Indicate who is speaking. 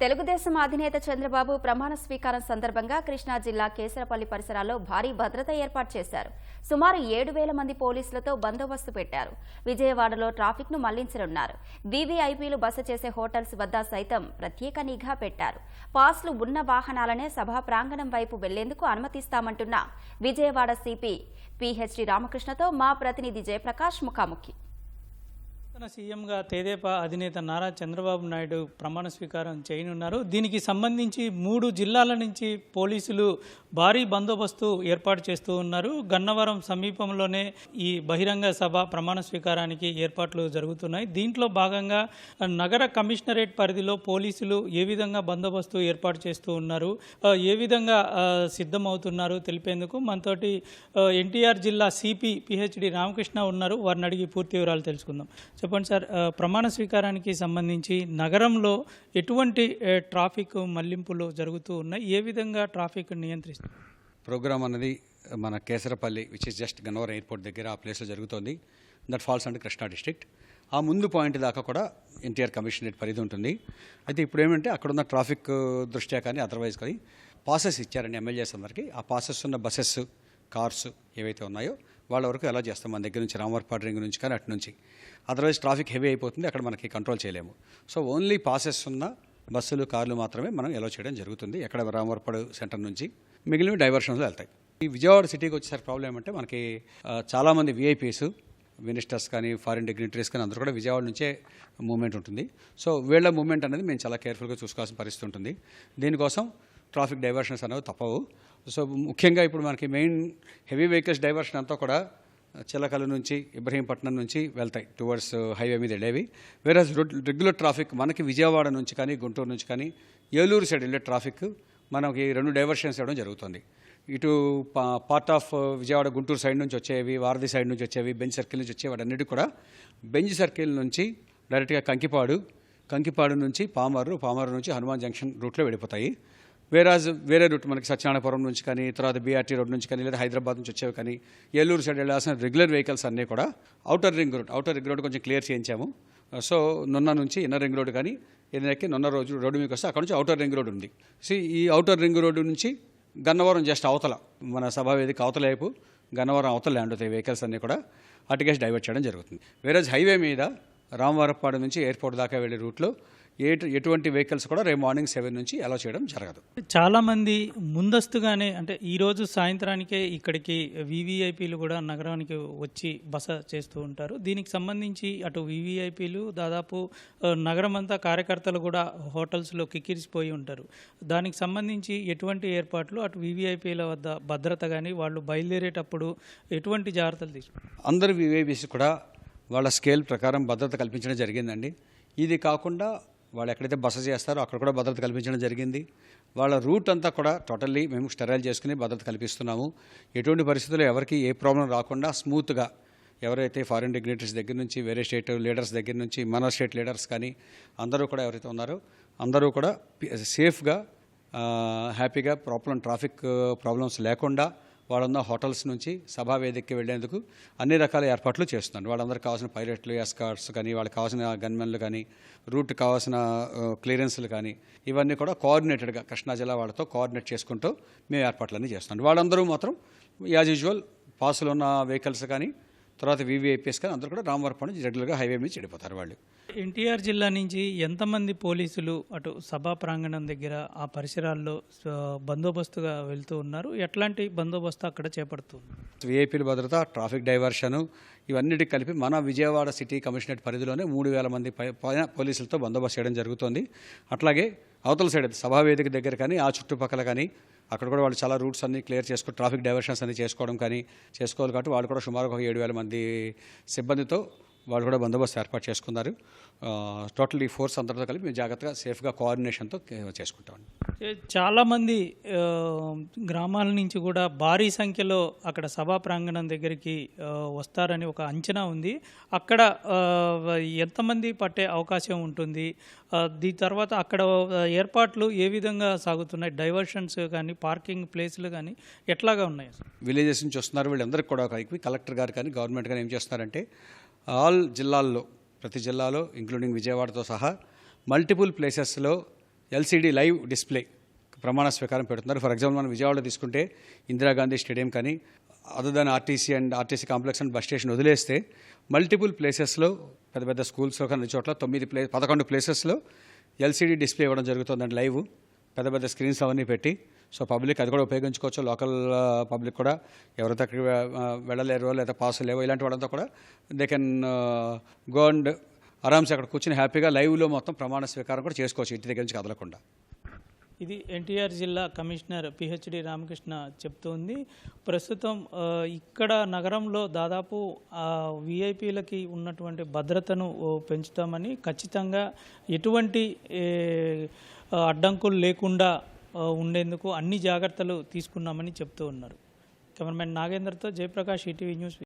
Speaker 1: తెలుగుదేశం అధినేత చంద్రబాబు ప్రమాణ స్వీకారం సందర్భంగా కృష్ణా జిల్లా కేసరపల్లి పరిసరాల్లో భారీ భద్రత ఏర్పాటు చేశారు. సుమారు ఏడు వేల మంది పోలీసులతో బందోబస్తు పెట్టారు. విజయవాడలో ట్రాఫిక్ను మళ్ళించనున్నారు. వీవీఐపీలు బస చేసే హోటల్స్ వద్ద సైతం ప్రత్యేక నిఘా పెట్టారు. పాస్లు ఉన్న వాహనాలనే సభా ప్రాంగణం వైపు వెళ్ళేందుకు అనుమతిస్తామంటున్న విజయవాడ సిపి పిహెచ్డి రామకృష్ణతో మా ప్రతినిధి జయప్రకాష్ ముఖాముఖి.
Speaker 2: నూతన సీఎంగా తెదేపా అధినేత నారా చంద్రబాబు నాయుడు ప్రమాణ స్వీకారం చేయనున్నారు. దీనికి సంబంధించి మూడు జిల్లాల నుంచి పోలీసులు భారీ బందోబస్తు ఏర్పాటు చేస్తూ ఉన్నారు. గన్నవరం సమీపంలోనే ఈ బహిరంగ సభ ప్రమాణ స్వీకారానికి ఏర్పాట్లు జరుగుతున్నాయి. దీంట్లో భాగంగా నగర కమిషనరేట్ పరిధిలో పోలీసులు ఏ విధంగా బందోబస్తు ఏర్పాటు చేస్తూ ఉన్నారు ఏ విధంగా సిద్ధమవుతున్నారు తెలిపేందుకు మనతోటి ఎన్టీఆర్ జిల్లా సిపి పిహెచ్డి రామకృష్ణ ఉన్నారు. వారిని అడిగి పూర్తి వివరాలు తెలుసుకుందాం. చెప్పండి సార్ ప్రమాణ స్వీకారానికి సంబంధించి నగరంలో ఎటువంటి ట్రాఫిక్ మళ్ళింపులు జరుగుతూ ఉన్నాయి? ఏ విధంగా ట్రాఫిక్ నియంత్రిస్తుంది?
Speaker 3: ప్రోగ్రామ్ అన్నది మన Kesarapalli which is just Gannavaram airport దగ్గర ఆ ప్లేస్లో జరుగుతోంది. That falls and Krishna district ఆ ముందు పాయింట్ దాకా కూడా ఎన్టీఆర్ కమిషనరేట్ పరిధి ఉంటుంది. అయితే ఇప్పుడు ఏమంటే అక్కడ ఉన్న ట్రాఫిక్ దృష్ట్యా కానీ అదర్వైజ్ కానీ పాసెస్ ఇచ్చారండి ఎమ్మెల్యేస్ అందరికీ. ఆ పాసెస్ ఉన్న బస్సెస్ కార్స్ ఏవైతే ఉన్నాయో వాళ్ళ వరకు ఎలా చేస్తాం. మన దగ్గర నుంచి రామవరపాడు రింగ్ నుంచి కానీ అటు నుంచి. అదర్వైజ్ ట్రాఫిక్ హెవీ అయిపోతుంది. అక్కడ మనకి కంట్రోల్ చేయలేము. సో ఓన్లీ పాసెస్ ఉన్న బస్సులు కార్లు మాత్రమే మనం ఎలా చేయడం జరుగుతుంది. ఎక్కడ రామవర్పాడు సెంటర్ నుంచి మిగిలినవి డైవర్షన్స్లో వెళ్తాయి. ఈ విజయవాడ సిటీకి వచ్చేసరికి ప్రాబ్లం ఏమంటే మనకి చాలామంది విఐపీస్ మినిస్టర్స్ కానీ ఫారిన్ డిగ్నిటరీస్ కానీ అందరూ కూడా విజయవాడ నుంచే మూమెంట్ ఉంటుంది. సో వీళ్ళ మూవ్మెంట్ అనేది మేము చాలా కేర్ఫుల్గా చూసుకోవాల్సిన పరిస్థితి ఉంటుంది. దీనికోసం ట్రాఫిక్ డైవర్షన్స్ అనేవి తప్పవు. సో ముఖ్యంగా ఇప్పుడు మనకి మెయిన్ హెవీ వెహికల్స్ డైవర్షన్ అంతా కూడా చిల్లకల్లు నుంచి ఇబ్రహీంపట్నం నుంచి వెళ్తాయి టువర్డ్స్ హైవే uh, మీద వెళ్ళేవి. వేరే రెగ్యులర్ ట్రాఫిక్ మనకి విజయవాడ నుంచి కానీ గుంటూరు నుంచి కానీ ఏలూరు సైడ్ వెళ్ళే ట్రాఫిక్ మనకి రెండు డైవర్షన్స్ ఇవ్వడం జరుగుతుంది. ఇటు part of uh, Vijayawada Guntur side నుంచి వచ్చేవి వారధి సైడ్ నుంచి వచ్చేవి బెంచ్ సర్కిల్ నుంచి వచ్చేవాడన్నిటి కూడా బెంచ్ సర్కిల్ నుంచి డైరెక్ట్గా కంకిపాడు కంకిపాడు నుంచి పామరు పామారు నుంచి హనుమాన్ జంక్షన్ రూట్లో వెళ్ళిపోతాయి. వేరాజ్ వేరే రూట్ మనకి సత్యనారాయణపురం నుంచి కానీ తర్వాత బీఆర్టీ రోడ్ నుంచి కానీ లేదా హైదరాబాద్ నుంచి వచ్చేవి కానీ ఏలూరు సైడ్ వెళ్ళాల్సిన రెగ్యులర్ వెహికల్స్ అన్నీ కూడా outer ring road outer ring road కొంచెం క్లియర్ చేయించాము. Uh, సో నున్న నుంచి ఇన్నర్ రింగ్ రోడ్ కానీ ఏదైనా నున్న రోజు రోడ్డు మీకు వస్తే అక్కడ నుంచి అవుటర్ రింగ్ రోడ్ ఉంది. సో ఈ అవుటర్ రింగ్ రోడ్డు నుంచి గన్నవరం జస్ట్ అవతల మన సభావేదిక అవతల వైపు గన్నవరం అవతల ల్యాండ్ అవుతాయి వెహికల్స్ అన్నీ కూడా. అటుకేసి డైవర్ట్ చేయడం జరుగుతుంది. వేరే హైవే మీద రామవరపాడు నుంచి ఎయిర్పోర్ట్ దాకా వెళ్ళే రూట్లో ఏ ఎటువంటి వెహికల్స్ కూడా రేపు మార్నింగ్ సెవెన్ నుంచి అలౌ చేయడం జరగదు.
Speaker 2: చాలా మంది ముందస్తుగానే అంటే ఈ రోజు సాయంత్రానికే ఇక్కడికి వివిఐపీలు కూడా నగరానికి వచ్చి బస చేస్తూ ఉంటారు. దీనికి సంబంధించి అటు వివిఐపీలు దాదాపు నగరం అంతా కార్యకర్తలు కూడా హోటల్స్లో కిక్కిరిసిపోయి ఉంటారు. దానికి సంబంధించి ఎటువంటి ఏర్పాట్లు అటు వివిఐపీల వద్ద భద్రత కానీ వాళ్ళు బయలుదేరేటప్పుడు ఎటువంటి జాగ్రత్తలు తీసుకుంటారు?
Speaker 3: అందరు వివేబీస్ కూడా వాళ్ళ స్కేల్ ప్రకారం భద్రత కల్పించడం జరిగిందండి. ఇది కాకుండా వాళ్ళు ఎక్కడైతే బస చేస్తారో అక్కడ కూడా భద్రత కల్పించడం జరిగింది. వాళ్ళ రూట్ అంతా కూడా టోటల్లీ మేము స్టెరైల్ చేసుకుని భద్రత కల్పిస్తున్నాము. ఎటువంటి పరిస్థితుల్లో ఎవరికి ఏ ప్రాబ్లం రాకుండా స్మూత్గా ఎవరైతే ఫారిన్ డిగ్నిటరీస్ దగ్గర నుంచి వేరే స్టేట్ లీడర్స్ దగ్గర నుంచి మన స్టేట్ లీడర్స్ కానీ అందరూ కూడా ఎవరైతే ఉన్నారో అందరూ కూడా సేఫ్గా హ్యాపీగా ప్రాబ్లం ట్రాఫిక్ ప్రాబ్లమ్స్ లేకుండా వాళ్ళున్న హోటల్స్ నుంచి సభా వేదికకి వెళ్ళేందుకు అన్ని రకాల ఏర్పాట్లు చేస్తున్నారు. వాళ్ళందరికీ కావాల్సిన పైలట్లు ఎస్కార్ట్స్ కానీ వాళ్ళకి కావాల్సిన గన్మెన్లు కానీ రూట్ కావాల్సిన క్లియరెన్స్లు కానీ ఇవన్నీ కూడా కోఆర్డినేటెడ్గా కృష్ణా జిల్లా వాళ్ళతో కోఆర్డినేట్ చేసుకుంటూ మేము ఏర్పాట్లన్నీ చేస్తున్నాం. వాళ్ళందరూ మాత్రం యాజ్ యూజువల్ పాసులు ఉన్న వెహికల్స్ కానీ తర్వాత వీవీఐపీఎస్ కానీ అందరూ కూడా రామవరపు నుంచి రెగ్యులర్గా హైవే మీద చెడిపోతారు వాళ్ళు.
Speaker 2: ఎన్టీఆర్ జిల్లా నుంచి ఎంతమంది పోలీసులు అటు సభా ప్రాంగణం దగ్గర ఆ పరిసరాల్లో బందోబస్తుగా వెళ్తూ ఉన్నారు? ఎట్లాంటి బందోబస్తు అక్కడ చేపడుతుంది?
Speaker 3: విఐపీల భద్రత ట్రాఫిక్ డైవర్షను ఇవన్నిటికి కలిపి మన విజయవాడ సిటీ కమిషనరేట్ పరిధిలోనే మూడు వేల మంది పై- పైన పోలీసులతో బందోబస్తు చేయడం జరుగుతోంది. అట్లాగే అవతల సైడ్ సభా వేదిక దగ్గర కానీ ఆ చుట్టుపక్కల కానీ అక్కడ కూడా వాళ్ళు చాలా రూట్స్ అన్ని క్లియర్ చేసుకో ట్రాఫిక్ డైవర్షన్స్ అన్ని చేసుకోవడం కానీ చేసుకోవాలి కాబట్టి వాళ్ళు కూడా సుమారు ఒక ఏడు వేల మంది సిబ్బందితో వాళ్ళు కూడా బందోబస్తు ఏర్పాటు చేసుకున్నారు. టోటల్ ఈ ఫోర్స్ అందరితో కలిపి మేము జాగ్రత్తగా సేఫ్గా కోఆర్డినేషన్తో చేసుకుంటాం
Speaker 2: ఏ, చాలా మంది ఆ, గ్రామాల నుంచి కూడా భారీ సంఖ్యలో అక్కడ సభా ప్రాంగణం దగ్గరికి వస్తారని ఒక అంచనా ఉంది. అక్కడ ఎంతమంది పట్టే అవకాశం ఉంటుంది? దీని తర్వాత అక్కడ ఏర్పాట్లు ఏ విధంగా సాగుతున్నాయి? డైవర్షన్స్ కానీ పార్కింగ్ ప్లేస్లు కానీ ఎట్లాగా ఉన్నాయి?
Speaker 3: విలేజెస్ నుంచి వస్తున్నారు. వీళ్ళందరికీ కూడా కలెక్టర్ గారు కానీ గవర్నమెంట్ కానీ ఏం చేస్తున్నారంటే ఆల్ జిల్లాల్లో ప్రతి జిల్లాలో ఇంక్లూడింగ్ విజయవాడతో సహా మల్టిపుల్ ప్లేసెస్లో ఎల్సీడీ లైవ్ డిస్ప్లే ప్రమాణ స్వీకారం పెడుతున్నారు. ఫర్ ఎగ్జాంపుల్ మనం విజయవాడ తీసుకుంటే ఇందిరాగాంధీ స్టేడియం కానీ other than RTC and RTC complex and bus station వదిలేస్తే మల్టిపుల్ ప్లేసెస్లో పెద్ద పెద్ద స్కూల్స్లో కానీ చోట్ల తొమ్మిది ప్లే పదకొండు ప్లేసెస్లో ఎల్సీడీ డిస్ప్లే ఇవ్వడం జరుగుతుందండి లైవ్. పెద్ద పెద్ద స్క్రీన్స్ అవన్నీ పెట్టి సో పబ్లిక్ అది కూడా ఉపయోగించుకోవచ్చు. లోకల్ పబ్లిక్ కూడా ఎవరైతే అక్కడికి వెళ్ళలేరో లేదా పాస్ లేవో ఇలాంటి వాళ్ళంతా కూడా దే కెన్ గో అండ్ ఆరామ్స్ అక్కడ కూర్చొని హ్యాపీగా లైవ్లో మొత్తం ప్రమాణ స్వీకారం కూడా చేసుకోవచ్చు ఇంటి దగ్గర నుంచి కదలకుండా.
Speaker 2: ఇది ఎన్టీఆర్ జిల్లా కమిషనర్ పిహెచ్డి రామకృష్ణ చెప్తోంది. ప్రస్తుతం ఇక్కడ నగరంలో దాదాపు విఐపీలకి ఉన్నటువంటి భద్రతను పెంచుతామని ఖచ్చితంగా ఎటువంటి అడ్డంకులు లేకుండా ఉండేందుకు అన్ని జాగ్రత్తలు తీసుకున్నామని చెప్తూ ఉన్నారు. కెమెరామెన్ నాగేందర్తో జయప్రకాష్ ఈటీవీ న్యూస్